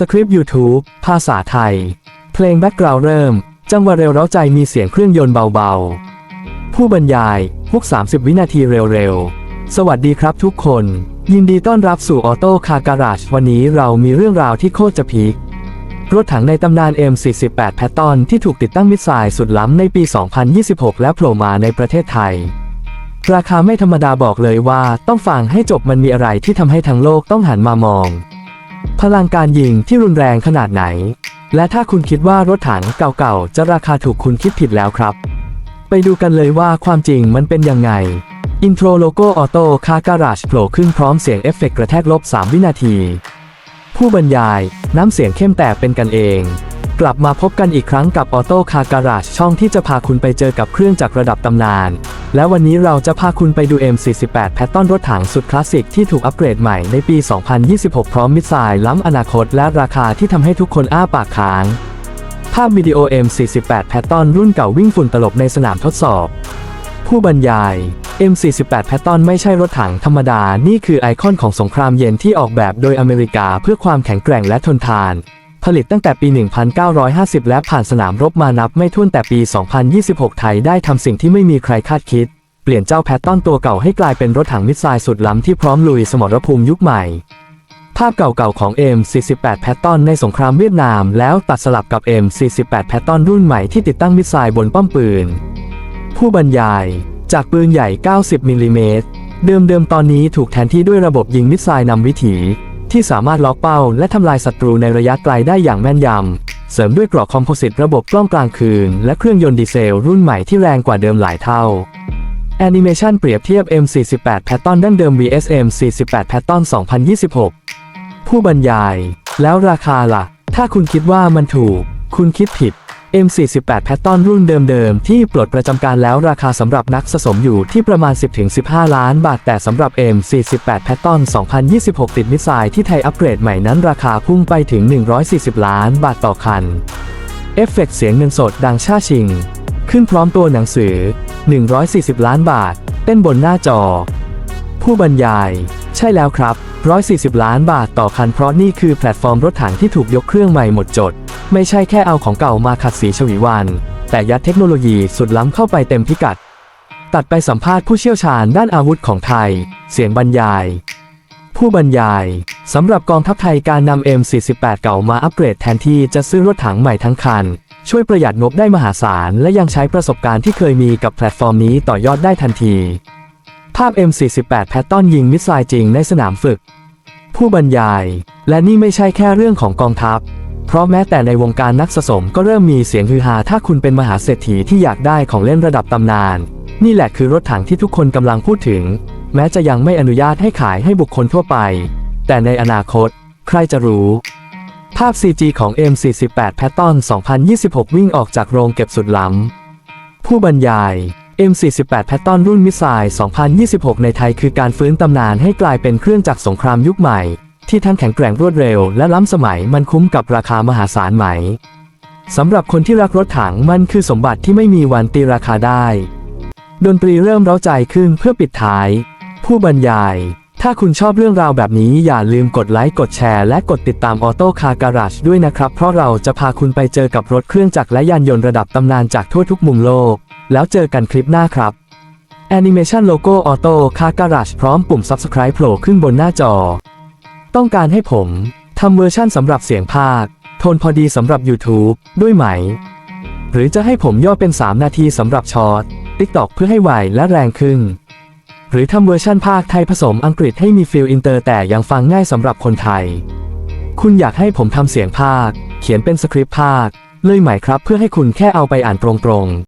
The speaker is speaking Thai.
สคริปต์ YouTube ภาษาไทย เพลงแบ็กกราวด์เริ่ม จังหวะเร็วเร้าใจมีเสียงเครื่องยนต์เบาๆ ผู้บรรยายพวก 30 วินาทีเร็วๆ สวัสดีครับทุกคน ยินดีต้อนรับสู่ออโต้คาการาชวันนี้เรามีเรื่องราวที่โคตรจะพีครถถังในตำนาน M48 แพตตอนที่ถูกติดตั้งมิสไซล์สุดล้ำในปี 2026 และโผล่มาในประเทศไทย ราคาไม่ธรรมดาบอกเลยว่าต้องฟังให้จบมันมีอะไรที่ทำให้ทั้งโลกต้องหันมามอง พลังการยิงที่รุนแรงขนาดไหน และถ้าคุณคิดว่ารถถังเก่าๆ จะราคาถูกคุณคิดผิดแล้วครับ ไปดูกันเลยว่าความจริงมันเป็นยังไง อินโทรโลโก้ออโต้คาการาชโผล่ขึ้นพร้อมเสียงเอฟเฟกต์กระแทกลบ 3 วินาที ผู้บรรยายน้ำเสียงเข้มแต่เป็นกันเอง กลับมาพบกันอีกครั้งกับออโต้คาการาชช่องที่จะพาคุณไปเจอกับเครื่องจักรระดับตำนาน และวันนี้เราจะพาคุณไปดู M48 แพตตอนรถถังสุดคลาสสิกที่ถูกอัปเกรดใหม่ในปี 2026 พร้อมมิสไซล์ล้ำอนาคตและราคาที่ทำให้ทุกคนอ้าปากค้าง ภาพวิดีโอ M48 แพตตอนรุ่นเก่าวิ่งฝุ่นตลบในสนามทดสอบ ผู้บรรยาย M48 แพตตอนไม่ใช่รถถังธรรมดา นี่คือไอคอนของสงครามเย็นที่ออกแบบโดยอเมริกาเพื่อความแข็งแกร่งและทนทาน ผลิตตั้งแต่ปี 1950 และผ่านสนามรบมานับไม่ถ้วนแต่ปี 2026 ไทยได้ทำสิ่งที่ไม่มีใครคาดคิด เปลี่ยนเจ้าแพตตอนตัวเก่าให้กลายเป็นรถถังมิสไซล์สุดล้ำที่พร้อมลุยสมรภูมิยุคใหม่ ภาพเก่าๆของ M48 แพตตอนในสงครามเวียดนาม แล้วตัดสลับกับ M48 แพตตอนรุ่นใหม่ที่ติดตั้งมิสไซล์บนป้อมปืน ผู้บรรยาย จากปืนใหญ่ 90มิลลิเมตรเดิมๆตอนนี้ถูกแทนที่ด้วยระบบยิงมิสไซล์นำวิถี ที่สามารถล็อกเป้า และทำลายศัตรูในระยะไกลได้อย่างแม่นยำ เสริมด้วยเกราะคอมโพสิตระบบกล้องกลางคืน และเครื่องยนต์ดีเซลรุ่นใหม่ที่แรงกว่าเดิมหลายเท่าแอนิเมชันเปรียบเทียบ M48 แพตตอนดั้งเดิม vs M48 แพตตอน2026 ผู้บรรยาย แล้วราคาล่ะ ถ้าคุณคิดว่ามันถูก คุณคิดผิด M48 แพตตอนรุ่นเดิมๆ ที่ปลดประจำการแล้วราคาสำหรับนักสะสมอยู่ที่ประมาณ 10-15 ล้านบาท แต่สำหรับ M48 แพตตอน2026 ติดมิสไซล์ที่ไทยอัปเกรดใหม่นั้นราคาพุ่งไปถึง 140 ล้านบาทต่อคัน เอฟเฟกต์เสียงเงินสดดังชาชิง ขึ้นพร้อมตัวหนังสือ 140 ล้านบาท เต้นบนหน้าจอ ผู้บรรยาย ใช่แล้วครับ 140 ล้านบาทต่อคันเพราะนี่คือแพลตฟอร์มรถถังที่ถูกยกเครื่องใหม่หมดจด ไม่ใช่แค่เอาของเก่ามาขัดสีฉวีวัน แต่ยัดเทคโนโลยีสุดล้ำเข้าไปเต็มพิกัด ตัดไปสัมภาษณ์ผู้เชี่ยวชาญด้านอาวุธของไทย เสียงบรรยาย ผู้บรรยาย สำหรับกองทัพไทยการนำ M48 เก่ามาอัปเกรดแทนที่จะซื้อรถถังใหม่ทั้งคัน ช่วยประหยัดงบได้มหาศาล และยังใช้ประสบการณ์ที่เคยมีกับแพลตฟอร์มนี้ต่อยอดได้ทันที ภาพ M48 แพตตอนยิงมิสไซล์จริงในสนามฝึก ผู้บรรยาย และนี่ไม่ใช่แค่เรื่องของกองทัพ เพราะแม้แต่ในวงการนักสะสมก็เริ่มมีเสียงฮือฮาถ้าคุณเป็นมหาเศรษฐีที่อยากได้ของเล่นระดับตำนาน นี่แหละคือรถถังที่ทุกคนกำลังพูดถึง แม้จะยังไม่อนุญาตให้ขายให้บุคคลทั่วไป แต่ในอนาคต ใครจะรู้ ภาพ CG ของ M48 แพตตอน2026 วิ่งออกจากโรงเก็บสุดล้ำ ผู้บรรยาย M48 แพตตอนรุ่นมิสไซล์2026 ในไทยคือการฟื้นตำนานให้กลายเป็นเครื่องจักรสงครามยุคใหม่ ที่ทั้งแข็งแกร่งรวดเร็วและล้ำสมัยมันคุ้มกับราคามหาศาลไหมสำหรับคนที่รักรถถังมันคือสมบัติที่ไม่มีวันตีราคาได้ ดนตรีเริ่มเร้าใจขึ้นเพื่อปิดท้าย ผู้บรรยาย ถ้าคุณชอบเรื่องราวแบบนี้อย่าลืมกดไลค์กดแชร์และกดติดตามออโต้คาการาชด้วยนะครับ เพราะเราจะพาคุณไปเจอกับรถเครื่องจักรและยานยนต์ระดับตำนานจากทั่วทุกมุมโลก แล้วเจอกันคลิปหน้าครับแอนิเมชันโลโก้ออโต้คาการาชพร้อมปุ่ม Subscribe โผล่ขึ้นบนหน้าจอ ต้องการให้ผมทำเวอร์ชั่นสำหรับเสียงภาค โทนพอดีสำหรับ YouTube ด้วยไหม หรือจะให้ผมย่อเป็น 3 นาทีสำหรับช็อต TikTok เพื่อให้ไวและแรงขึ้น หรือทำเวอร์ชั่นภาคไทยผสมอังกฤษให้มีฟิลอินเตอร์แต่ยังฟังง่ายสำหรับคนไทย คุณอยากให้ผมทำเสียงภาค เขียนเป็นสคริปต์ภาค เลยไหมครับเพื่อให้คุณแค่เอาไปอ่านตรงๆ